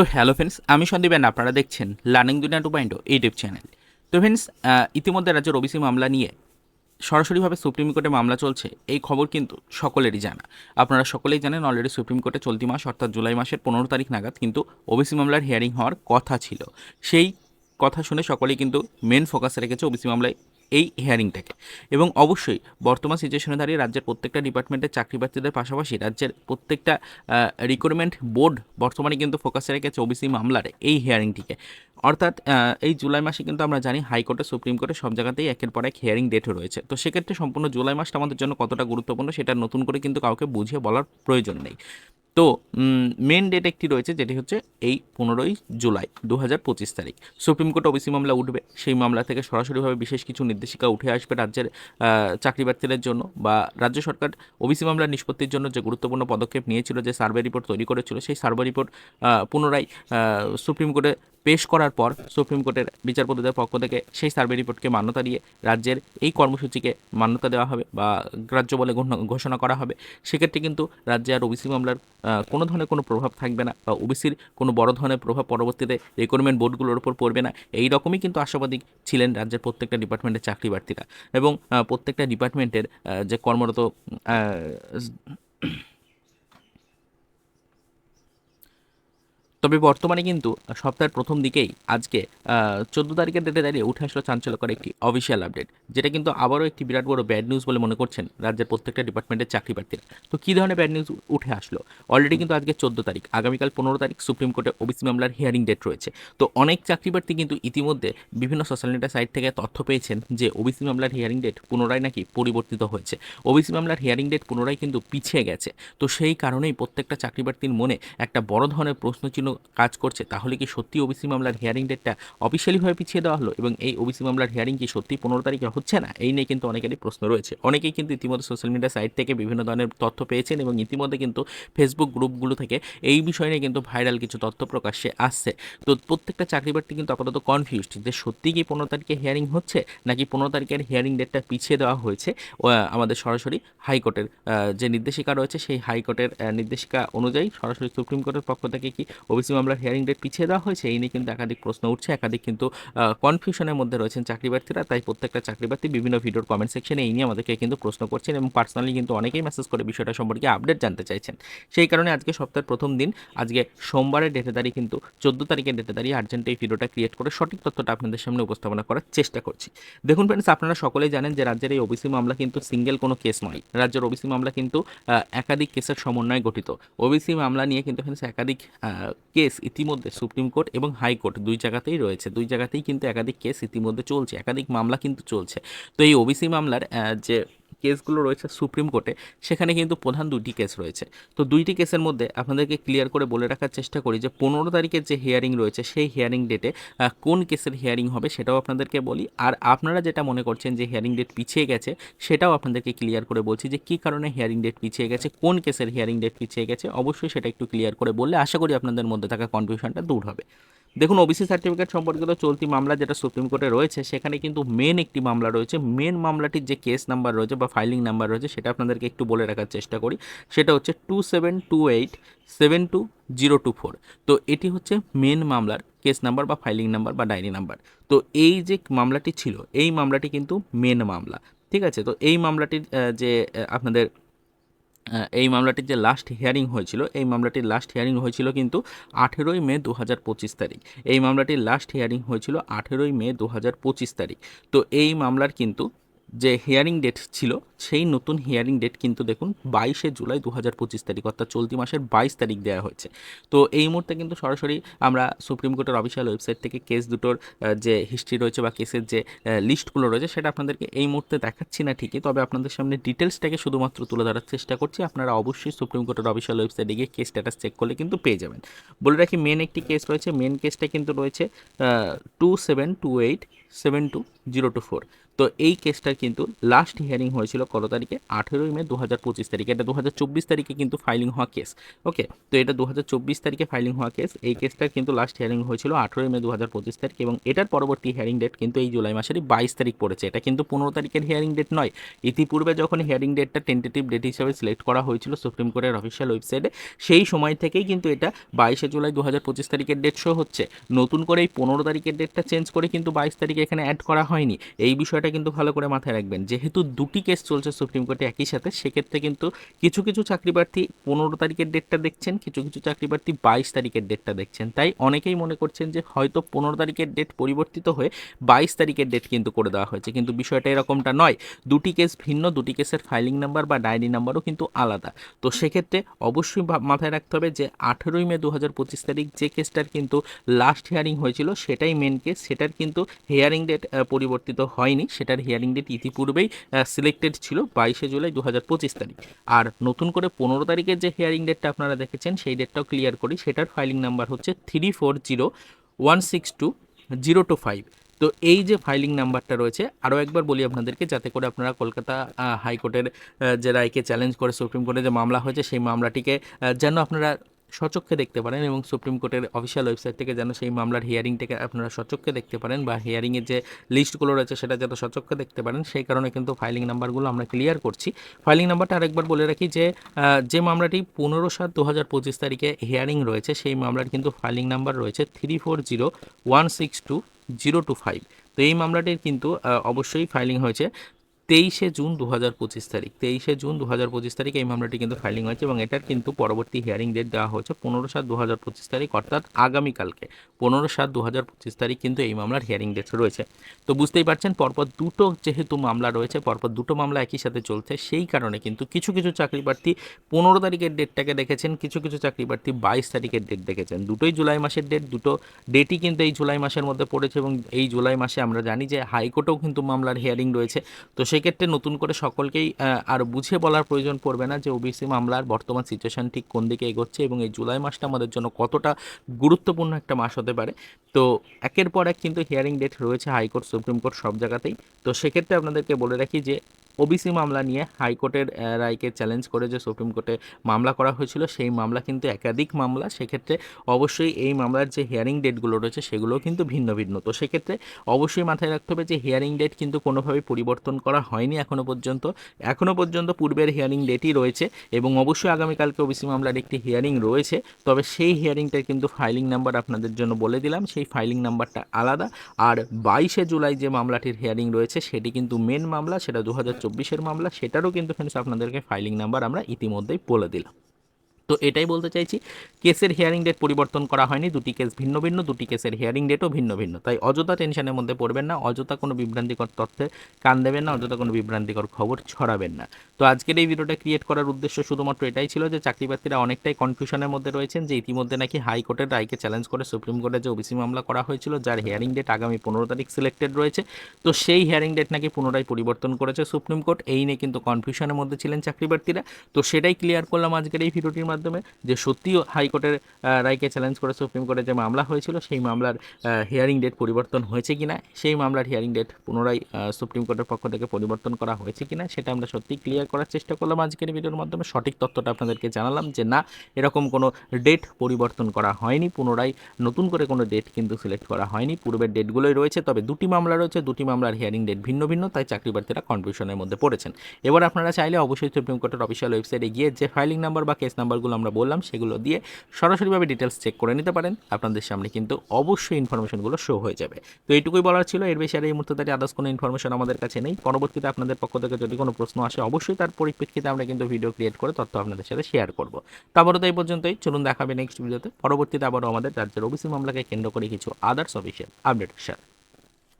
তো hello friends আমি Sandeep and আপনারা দেখছেন learning Duniya two point YouTube channel তো ফ্রেন্ডস ইতিমধ্যে রাজ্যের ওবিসি মামলা নিয়ে সরাসরিভাবে সুপ্রিম কোর্টে মামলা চলছে, এই খবর কিন্তু সকলেরই জানা। আপনারা সকলেই জানেন অলরেডি সুপ্রিম কোর্টে চলতি মাস অর্থাৎ জুলাই মাসের পনেরো তারিখ নাগাদ কিন্তু ওবিসি মামলার হিয়ারিং হওয়ার কথা ছিল। সেই কথা শুনে সকলেই কিন্তু মেন ফোকাসে রেখেছে ওবিসি মামলায় এই হিয়ারিংটাকে এবং অবশ্যই বর্তমান সিচুয়েশনে দাঁড়িয়ে রাজ্যের প্রত্যেকটা ডিপার্টমেন্টের চাকরি প্রার্থীদের পাশাপাশি রাজ্যের প্রত্যেকটা রিক্রুটমেন্ট বোর্ড বর্তমানে কিন্তু ফোকাসে রেখেছে ওবিসি মামলার এই হিয়ারিংটিকে অর্থাৎ এই জুলাই মাসে কিন্তু আমরা জানি হাইকোর্টে, সুপ্রিম কোর্টে সব জায়গাতেই একের পর এক হিয়ারিং ডেটও রয়েছে। তো সেক্ষেত্রে সম্পূর্ণ জুলাই মাসটা আমাদের জন্য কতটা গুরুত্বপূর্ণ সেটা নতুন করে কিন্তু কাউকে বুঝিয়ে বলার প্রয়োজন নেই। তো মেন ডেট একটি রয়েছে, যেটি হচ্ছে এই পনেরোই জুলাই দু হাজার পঁচিশ তারিখ। সুপ্রিম কোর্ট ওবিসি মামলা উঠবে, সেই মামলা থেকে সরাসরিভাবে বিশেষ কিছু নির্দেশিকা উঠে আসবে রাজ্যের চাকরি প্রার্থীদের জন্য বা রাজ্য সরকার ওবিসি মামলা নিষ্পত্তির জন্য যে গুরুত্বপূর্ণ পদক্ষেপ নিয়েছিল, যে সার্ভে রিপোর্ট তৈরি করেছিল, সেই সার্ভে রিপোর্ট পুনরায় সুপ্রিম কোর্টে পেশ করার পর সুপ্রিম কোর্টের বিচারপতিদের পক্ষ থেকে সেই সার্ভে রিপোর্টকে মান্যতা দিয়ে রাজ্যের এই কর্মসূচিকে মান্যতা দেওয়া হবে বা গ্রাহ্য বলে ঘোষণা- করা হবে। সেক্ষেত্রে কিন্তু রাজ্যে আর ওবিসি মামলার কোনো ধরনের কোনো প্রভাব থাকবে না বা ওবিসির কোনো বড় ধরনের প্রভাব পরবর্তীতে রিক্রুটমেন্ট বোর্ডগুলোর উপর পড়বে না। এই রকমই কিন্তু আশাবাদী ছিলেন রাজ্যের প্রত্যেকটা ডিপার্টমেন্টের চাকরি প্রার্থীরা এবং প্রত্যেকটা ডিপার্টমেন্টের যে কর্মরত তবে বর্তমানে কিন্তু সপ্তাহের প্রথম দিকেই আজকে চোদ্দ তারিখের ডেটে দাঁড়িয়ে উঠে আসলো চাঞ্চল্যকর একটি অফিসিয়াল আপডেট যেটা কিন্তু আবারও একটি বিরাট বড় ব্যাড নিউজ বলে মনে করছেন রাজ্যের প্রত্যেকটা ডিপার্টমেন্টের চাকরি প্রার্থীরা তো কী ধরনের ব্যাড নিউজ উঠে আসলো? অলরেডি কিন্তু আজকে চোদ্দ তারিখ, আগামীকাল পনেরো তারিখ সুপ্রিম কোর্টে ওবিসি মামলার হিয়ারিং ডেট রয়েছে। তো অনেক চাকরি প্রার্থী কিন্তু ইতিমধ্যে বিভিন্ন সোশ্যাল মিডিয়া সাইট থেকে তথ্য পেয়েছেন যে ওবিসি মামলার হিয়ারিং ডেট পুনরায় নাকি পরিবর্তিত হয়েছে। ওবিসি মামলার হিয়ারিং ডেট পুনরায় কিন্তু পিছিয়ে গেছে। তো সেই কারণেই প্রত্যেকটা চাকরি প্রার্থীর মনে একটা বড় ধরনের প্রশ্নচিহ্ন কাজ করছে, তাহলে কি সত্যি ওবিসি মামলার হিয়ারিং ডেটটা অফিসিয়ালিভাবে পিছিয়ে দেওয়া হলো? এবং এই ওবিসি মামলার হিয়ারিং কি সত্যি পনেরো তারিখে হচ্ছে না? এই নিয়ে কিন্তু অনেকেরই প্রশ্ন রয়েছে। অনেকেই কিন্তু ইতিমধ্যে সোশ্যাল মিডিয়া সাইট থেকে বিভিন্ন ধরনের তথ্য পেয়েছেন এবং ইতিমধ্যে কিন্তু ফেসবুক গ্রুপগুলো থেকে এই বিষয় নিয়ে কিন্তু ভাইরাল কিছু তথ্য প্রকাশ্যে আসছে। তো প্রত্যেকটা চাকরি প্রার্থী কিন্তু আপাতত কনফিউজড যে সত্যি কি পনেরো তারিখে হিয়ারিং হচ্ছে, নাকি পনেরো তারিখের হিয়ারিং ডেটটা পিছিয়ে দেওয়া হয়েছে? আমাদের সরাসরি হাইকোর্টের যে নির্দেশিকা রয়েছে, সেই হাইকোর্টের নির্দেশিকা অনুযায়ী সরাসরি সুপ্রিম কোর্টের পক্ষ থেকে কি ওবিসি মামলার হিয়ারিং ডেট পিছিয়ে দেওয়া হয়েছে, এই নিয়ে কিন্তু একাধিক প্রশ্ন উঠছে, একাধিক কিন্তু কনফিউশনের মধ্যে রয়েছেন চাকরি প্রার্থীরা তাই প্রত্যেকটা চাকরি প্রার্থী বিভিন্ন ভিডিওর কমেন্ট সেকশনে এই নিয়ে আমাদেরকে কিন্তু প্রশ্ন করছেন এবং পার্সোনালি কিন্তু অনেকেই মেসেজ করে বিষয়টা সম্পর্কে আপডেট জানতে চাইছেন। সেই কারণে আজকে সপ্তাহের প্রথম দিন, আজকে সোমবারের ডেটে দাঁড়িয়ে কিন্তু চোদ্দ তারিখের ডেটে দাঁড়িয়ে আর্জেন্ট এই ভিডিওটা ক্রিয়েট করে সঠিক তথ্যটা আপনাদের সামনে উপস্থাপনা করার চেষ্টা করছি। দেখুন ফ্রেন্ডস আপনারা সকলেই জানেন যে রাজ্যের এই ওবিসি মামলা কিন্তু সিঙ্গেল কোনো কেস নয়। রাজ্যের ওবিসি মামলা কিন্তু একাধিক কেসের সমন্বয়ে গঠিত। ওবিসি মামলা নিয়ে কিন্তু একাধিক কেস ইতিমধ্যে সুপ্রিম কোর্ট এবং হাইকোর্ট দুই জায়গাতেই রয়েছে। দুই জায়গাতেই কিন্তু একাধিক কেস ইতিমধ্যে চলছে, একাধিক মামলা কিন্তু চলছে। তো এই ওবিসি মামলার যে কেসগুলো রয়েছে সুপ্রিম কোর্টে, সেখানে কিন্তু প্রধান দুইটি কেস রয়েছে। তো দুইটি কেসের মধ্যে আপনাদেরকে ক্লিয়ার করে বলে রাখার চেষ্টা করি যে পনেরো তারিখের যে হিয়ারিং রয়েছে, সেই হিয়ারিং ডেটে কোন কেসের হিয়ারিং হবে সেটাও আপনাদেরকে বলি। আর আপনারা যেটা মনে করছেন যে হিয়ারিং ডেট পিছিয়ে গেছে, সেটাও আপনাদেরকে ক্লিয়ার করে বলছি যে কী কারণে হিয়ারিং ডেট পিছিয়ে গেছে, কোন কেসের হিয়ারিং ডেট পিছিয়ে গেছে, অবশ্যই সেটা একটু ক্লিয়ার করে বললে আশা করি আপনাদের মধ্যে থাকা কনফিউশনটা দূর হবে। দেখুন ওবিসি সার্টিফিকেট সম্পর্কিত চলতি মামলা যেটা সুপ্রিম কোর্টে রয়েছে, সেখানে কিন্তু মেন একটি মামলা রয়েছে। মেন মামলাটির যে কেস নাম্বার রয়েছে বা ফাইলিং নাম্বার রয়েছে, সেটা আপনাদেরকে একটু বলে রাখার চেষ্টা করি। সেটা হচ্ছে two seven two eight seven two zero two four তো এটি হচ্ছে মেন মামলার কেস নাম্বার বা ফাইলিং নাম্বার বা ডায়েরি নাম্বার তো এই যে মামলাটি ছিল, এই মামলাটি কিন্তু মেন মামলা। ঠিক আছে? তো এই মামলাটির যে আপনাদের এই মামলাটির যে লাস্ট হিয়ারিং হয়েছিল, এই মামলাটির লাস্ট হিয়ারিং হয়েছিল কিন্তু আঠেরোই মে দু হাজার পঁচিশ তারিখ। এই মামলাটির লাস্ট হিয়ারিং হয়েছিল আঠেরোই মে দু হাজার পঁচিশ তারিখ। তো এই মামলার কিন্তু যে হিয়ারিং ডেট ছিল সেই নতুন হিয়ারিং ডেট কিন্তু দেখুন বাইশে জুলাই দু হাজার পঁচিশ তারিখ, অর্থাৎ চলতি মাসের বাইশ তারিখ দেওয়া হয়েছে। তো এই মুহূর্তে কিন্তু সরাসরি আমরা সুপ্রিম কোর্টের অফিসিয়াল ওয়েবসাইট থেকে কেস দুটোর যে হিস্ট্রি রয়েছে বা কেসের যে লিস্টগুলো রয়েছে সেটা আপনাদেরকে এই মুহূর্তে দেখাচ্ছি না ঠিকই, তবে আপনাদের সামনে ডিটেলসটাকে শুধুমাত্র তুলে ধরার চেষ্টা করছি। আপনারা অবশ্যই সুপ্রিম কোর্টের অফিসিয়াল ওয়েবসাইটে গিয়ে কেস স্ট্যাটাস চেক করলে কিন্তু পেয়ে যাবেন। বলে রাখি মেন একটি কেস রয়েছে মেন কেসটা কিন্তু রয়েছে two seven two eight seven two zero two four তো এই কেসটার কিন্তু লাস্ট হিয়ারিং হয়েছিল কত তারিখে? আঠেরোই মে দু হাজার পঁচিশ তারিখে। এটা দু হাজার চব্বিশ তারিখে কিন্তু ফাইলিং হওয়া কেস ওকে তো এটা দু হাজার চব্বিশ তারিখে ফাইলিং হওয়া কেস এই কেসটা কিন্তু লাস্ট হিয়ারিং হয়েছিল আঠেরোই মে দু হাজার পঁচিশ তারিখ এবং এটার পরবর্তী হিয়ারিং ডেট কিন্তু এই জুলাই মাসেরই বাইশ তারিখ পড়েছে। এটা কিন্তু পনেরো তারিখের হিয়ারিং ডেট নয়। ইতিপূর্বে যখন হিয়ারিং ডেটটা টেন্টেটিভ ডেট হিসেবে সিলেক্ট করা হয়েছিল সুপ্রিম কোর্টের অফিসিয়াল ওয়েবসাইটে সেই সময় থেকেই কিন্তু এটা বাইশে জুলাই দু হাজার পঁচিশ তারিখের ডেট শো হচ্ছে। নতুন করে এই পনেরো তারিখের ডেটটা চেঞ্জ করে কিন্তু বাইশ তারিখে এখানে অ্যাড করা হয়নি। এই বিষয়টা কিন্তু ভালো করে মাথায় রাখবেন। যেহেতু দুটি কেস চলছে সুপ্রিম কোর্টে একই সাথে। সেক্ষেত্রে কিন্তু কিছু কিছু চাকরি প্রার্থী পনেরো তারিখের ডেটটা দেখছেন, কিছু কিছু চাকরি প্রার্থী বাইশ তারিখের ডেটটা দেখছেন। তাই অনেকেই মনে করছেন যে হয়তো পনেরো তারিখের ডেট পরিবর্তিত হয়ে বাইশ তারিখের ডেট কিন্তু করে দেওয়া হয়েছে। কিন্তু বিষয়টা এরকমটা নয়। দুটি কেস ভিন্ন, দুটি কেসের ফাইলিং নাম্বার বা ডায়েরি নাম্বারও কিন্তু আলাদা। তো সেক্ষেত্রে অবশ্যই মাথায় রাখতে হবে যে আঠেরোই মে দু হাজার পঁচিশ তারিখ যে কেসটার কিন্তু লাস্ট হিয়ারিং হয়েছিল, সেটাই মেন কেস সেটার কিন্তু হিয়ারিং ডেট পরিবর্তিত হয়নি। সেটার হিয়ারিং ডেট ইতিপূর্বেই সিলেক্টেড ছিল বাইশে জুলাই দু হাজার পঁচিশ তারিখ। আর নতুন করে পনেরো তারিখের যে হিয়ারিং ডেটটা আপনারা দেখেছেন, সেই ডেটটাও ক্লিয়ার করি। সেটার ফাইলিং নাম্বার হচ্ছে three four zero one six two zero two five তো এই যে ফাইলিং নাম্বারটা রয়েছে, আরও একবার বলি আপনাদেরকে, যাতে করে আপনারা কলকাতা হাইকোর্টের যে রায়কে চ্যালেঞ্জ করে সুপ্রিম কোর্টে যে মামলা হয়েছে, সেই মামলাটিকে যেন আপনারা সচক্ষে দেখতে পারেন এবং সুপ্রিম কোর্টের অফিসিয়াল ওয়েবসাইট থেকে যেন সেই মামলার হিয়ারিংটাকে আপনারা সচক্ষে দেখতে পারেন বা হিয়ারিংয়ের যে লিস্টগুলো রয়েছে সেটা যেন সচক্ষে দেখতে পারেন, সেই কারণে কিন্তু ফাইলিং নাম্বারগুলো আমরা ক্লিয়ার করছি। ফাইলিং নাম্বারটা আরেকবার বলে রাখি যে যে মামলাটি পনেরো সাত দু হাজার পঁচিশ তারিখে হিয়ারিং রয়েছে, সেই মামলার কিন্তু ফাইলিং নাম্বার রয়েছে three four zero one six two zero two five তো এই মামলাটির কিন্তু অবশ্যই ফাইলিং হয়েছে। তেইশে জুন দু হাজার পঁচিশ তারিখ। তেইশে জুন দু হাজার পঁচিশ তারিখ এই মামলাটি কিন্তু ফাইলিং হয়েছে এবং এটার কিন্তু পরবর্তী হিয়ারিং ডেট দেওয়া হয়েছে পনেরো সাত দু হাজার পঁচিশ তারিখ, অর্থাৎ আগামীকালকে। পনেরো সাত দু হাজার পঁচিশ তারিখ কিন্তু এই মামলার হিয়ারিং ডেট রয়েছে। তো বুঝতেই পারছেন, পরপর দুটো যেহেতু মামলা রয়েছে, পরপর দুটো মামলা একই সাথে চলছে, সেই কারণে কিন্তু কিছু কিছু চাকরি প্রার্থী পনেরো তারিখের ডেটটাকে দেখেছেন, কিছু কিছু চাকরি প্রার্থী বাইশ তারিখের ডেট দেখেছেন। দুটোই জুলাই মাসের ডেট দুটো ডেটই কিন্তু এই জুলাই মাসের মধ্যে পড়েছে এবং এই জুলাই মাসে আমরা জানি যে হাইকোর্টেও কিন্তু মামলার হিয়ারিং রয়েছে। তো সেক্ষেত্রে নতুন করে সকলকেই আর বুঝে বলার প্রয়োজন পড়বে না যে ওবিসি মামলার বর্তমান সিচুয়েশন ঠিক কোন দিকে এগোচ্ছে এবং এই জুলাই মাসটা আমাদের জন্য কতটা গুরুত্বপূর্ণ একটা মাস হতে পারে। তো একের পর এক কিন্তু হিয়ারিং ডেট রয়েছে হাইকোর্ট, সুপ্রিম কোর্ট সব জায়গাতেই। তো সেক্ষেত্রে আপনাদেরকে বলে রাখি যে ওবিসি মামলা নিয়ে হাইকোর্টের রায়কে চ্যালেঞ্জ করে যে সুপ্রিম কোর্টে মামলা করা হয়েছিল, সেই মামলা কিন্তু একাধিক মামলা। সেক্ষেত্রে অবশ্যই এই মামলার যে হিয়ারিং ডেটগুলো রয়েছে, সেগুলোও কিন্তু ভিন্ন ভিন্ন। তো সেক্ষেত্রে অবশ্যই মাথায় রাখতে হবে যে হিয়ারিং ডেট কিন্তু কোনোভাবেই পরিবর্তন করা হয়নি এখনও পর্যন্ত। এখনও পর্যন্ত পূর্বের হিয়ারিং ডেটই রয়েছে এবং অবশ্যই আগামীকালকে ওবিসি মামলার একটি হিয়ারিং রয়েছে। তবে সেই হিয়ারিংটার কিন্তু ফাইলিং নাম্বার আপনাদের জন্য বলে দিলাম, সেই ফাইলিং নাম্বারটা আলাদা। আর বাইশে জুলাই যে মামলাটির হিয়ারিং রয়েছে, সেটি কিন্তু মেন মামলা, সেটা দু হাজার চব্বিশের মামলা সেটারও কিন্তু ফ্রেন্ডস আপনাদেরকে ফাইলিং নাম্বার আমরা ইতিমধ্যেই বলে দিলাম। তো এটাই বলতে চাইছি, কেসের হিয়ারিং ডেট পরিবর্তন করা হয়নি, দুটি কেস ভিন্ন ভিন্ন, দুটি কেসের হিয়ারিং ডেটও ভিন্ন ভিন্ন। তাই অযথা টেনশনের মধ্যে পড়বেন না, অযথা কোনো বিভ্রান্তিকর তথ্যে কান দেবেন না, অযথা কোনো বিভ্রান্তিকর খবর ছড়াবেন না। তো আজকের এই ভিডিওটা ক্রিয়েট করার উদ্দেশ্য শুধুমাত্র এটাই ছিল যে চাকরি প্রার্থীরা অনেকটাই কনফিউশনের মধ্যে রয়েছেন যে ইতিমধ্যে নাকি হাইকোর্টের রায়কে চ্যালেঞ্জ করে সুপ্রিম কোর্টে যে ওবিসি মামলা করা হয়েছিল, যার হিয়ারিং ডেট আগামী পনেরো তারিখ সিলেক্টেড রয়েছে। তো সেই হিয়ারিং ডেট নাকি পুনরায় পরিবর্তন করেছে সুপ্রিম কোর্ট এই নিয়ে কিন্তু কনফিউশনের মধ্যে ছিলেন চাকরি প্রার্থীরা তো সেটাই ক্লিয়ার করলাম আজকের এই ভিডিওটির মাধ্যমে। যে সত্যিও হাইকোর্টের রায়কে চ্যালেঞ্জ করে সুপ্রিম কোর্টে যে মামলা হয়েছিল, সেই মামলার হিয়ারিং ডেট পরিবর্তন হয়েছে কি না সেই মামলার হিয়ারিং ডেট পুনরায় সুপ্রিম কোর্টের পক্ষ থেকে পরিবর্তন করা হয়েছে কি না সেটা আমরা সত্যি ক্লিয়ার করার চেষ্টা করলাম আজকের ভিডিওর মাধ্যমে। সঠিক তথ্যটা আপনাদেরকে জানালাম যে না, এরকম কোনো ডেট পরিবর্তন করা হয়নি, পুনরায় নতুন করে কোনো ডেট কিন্তু সিলেক্ট করা হয়নি, পূর্বের ডেটগুলোই রয়েছে, তবে দুটি মামলা রয়েছে, দুটি মামলার হিয়ারিং ডেট ভিন্ন ভিন্ন, তাই চাকরি প্রার্থীরা কনফিউশনের মধ্যে পড়েছেন। এবার আপনারা চাইলে অবশ্যই সুপ্রিম কোর্টের অফিসিয়াল ওয়েবসাইটে গিয়ে যে ফাইলিং নাম্বার বা কেস নাম্বারগুলো আমরা বললাম, সেগুলো দিয়ে সরাসরিভাবে ডিটেলস চেক করে নিতে পারেন। আপনাদের সামনে কিন্তু অবশ্যই ইনফরমেশনগুলো শো হয়ে যাবে। তো এইটুকুই বলার ছিল। এর বেশি আর এই মুহূর্তে তার আদার্স কোনো ইনফরমেশন আমাদের কাছে নেই। পরবর্তীতে আপনাদের পক্ষ থেকে যদি কোনো প্রশ্ন আসে, অবশ্যই তার পরিপ্রেক্ষিতে আমরা কিন্তু ভিডিও ক্রিয়েট করে তথ্য আপনাদের সাথে শেয়ার করব। তারপরে তো এই পর্যন্তই। চলুন দেখাবে নেক্সট ভিডিওতে পরবর্তীতে আবারও আমাদের রাজ্যের ওবিসি মামলাকে কেন্দ্র করে কিছু আদার্স অফিসিয়াল আপডেটের সাথে।